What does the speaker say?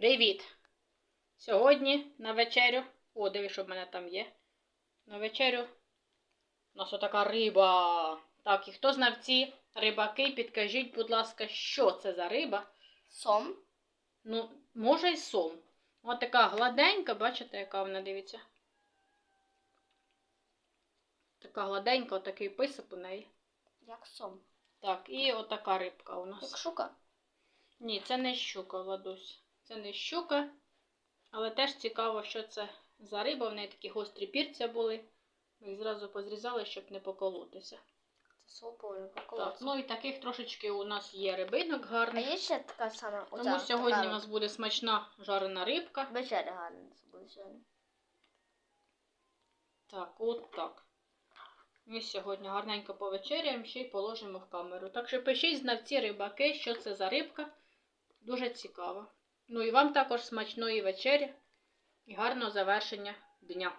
Привіт! Сьогодні на вечерю. О, диви, що в мене там є. На вечерю у нас отака риба. Так, і хто знав ці рибаки, підкажіть, будь ласка, що це за риба? Сом. Ну, може й сом. Ось така гладенька, бачите, яка вона дивіться. Така гладенька, отакий писок у неї. Як сом. Так, і отака рибка у нас. Як шука. Ні, це не щука, Владусь. Це не щука. Але теж цікаво, що це за риба. В неї такі гострі пірця були. Ми їх зразу позрізали, щоб не поколотися. Це соповий Так, поколоться. ну і таких трошечки у нас є рибинок А гарних. є ще така сама оця, Тому сьогодні така у нас буде смачна жарена рибка. вечеря гарна це буде сьогодні. Так, от так. Ми сьогодні гарненько повечеряємо, ще й положимо в камеру. Так що пишіть знавці рибаки, що це за рибка. Дуже цікаво. Ну і вам також смачної вечері і гарного завершення дня.